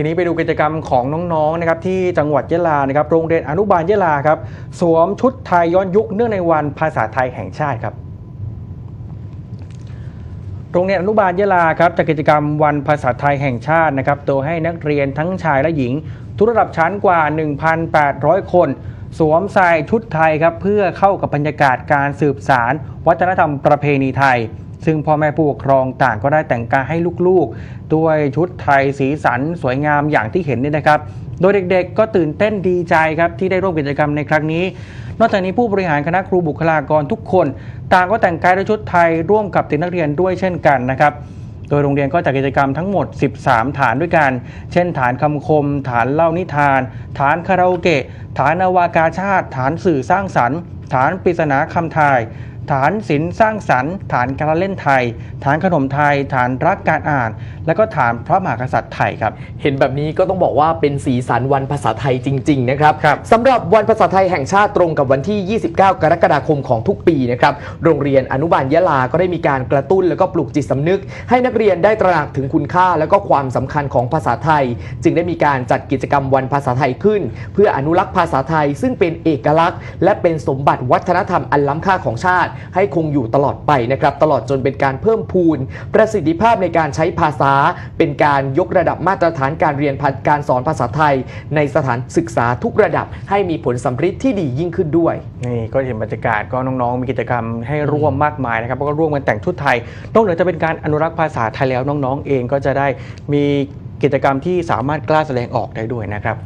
ทีนี้ไปดูกิจกรรมของน้องๆนะครับที่จังหวัดยะลานะครับโรงเรียนอนุบาลยะลาครับสวมชุดไทยย้อนยุคเนื่องในวันภาษาไทยแห่งชาติครับโรงเรียนอนุบาลยะลาครับจัดกิจกรรมวันภาษาไทยแห่งชาตินะครับโดยให้นักเรียนทั้งชายและหญิง ทุกระดับชั้นกว่า 1,800 คน สวมใส่ชุดไทยครับเพื่อเข้ากับบรรยากาศการสืบสาร วัฒนธรรมประเพณีไทย ซึ่งพ่อแม่ผู้ปกครองต่างก็ได้แต่งกายให้ลูกๆ ด้วยชุดไทยสีสันสวยงามอย่างที่เห็นนี่นะครับ โดยเด็กๆ ก็ตื่นเต้นดีใจครับที่ได้ร่วมกิจกรรมในครั้งนี้ นอกจากนี้ผู้บริหารคณะครูบุคลากรทุกคน ต่างก็แต่งกายด้วยชุดไทยร่วมกับเด็กนักเรียนด้วยเช่นกันนะครับโดยโรงเรียนก็จัดกิจกรรมทั้งหมด 13 ฐานด้วยกัน เช่น ฐานคำคม ฐานเล่านิทานฐานคาราโอเกะ ฐานนาวากาชาติ ฐานสื่อสร้างสรรค์ ฐานปริศนาคำทาย ฐานศิลป์สร้างสรรค์ ฐานการละเล่นไทย ฐานขนมไทย ฐานรักการอ่าน และก็ฐานพระมหากษัตริย์ไทยครับ เห็นแบบนี้ก็ต้องบอกว่าเป็นสีสันวันภาษาไทยจริง ๆ นะครับครับ สำหรับวันภาษาไทยแห่งชาติตรงกับวันที่ 29 กรกฎาคมของทุกปีนะครับ โรงเรียนอนุบาลยะลา ก็ได้มีการกระตุ้นแล้วก็ปลุกจิตสำนึก ให้นักเรียนได้ตระหนักถึงคุณค่า แล้วก็ความสำคัญของภาษาไทย จึงได้มีการจัดกิจกรรมวันภาษาไทยขึ้น เพื่ออนุรักษ์ภาษาไทยซึ่งเป็นเอกลักษณ์ และเป็นสมบัติวัฒนธรรมอันล้ำค่าของชาติ ให้คงอยู่ตลอดไปนะครับตลอดจนเป็นการเพิ่มพูน ประสิทธิภาพในการใช้ภาษา เป็นการยกระดับมาตรฐานการเรียนการสอนภาษาไทย ในสถานศึกษาทุกระดับ ให้มีผลสัมฤทธิ์ที่ดียิ่งขึ้นด้วยนี่ก็เห็นบรรยากาศก็น้องๆ มีกิจกรรมให้ร่วมมากมายนะครับแล้วก็ร่วมกันแต่งชุดไทยนอกเหนือจะเป็นการอนุรักษ์ภาษาไทยแล้วน้องๆ เองก็จะได้มีกิจกรรมที่สามารถกล้าแสดงออกได้ด้วยนะครับ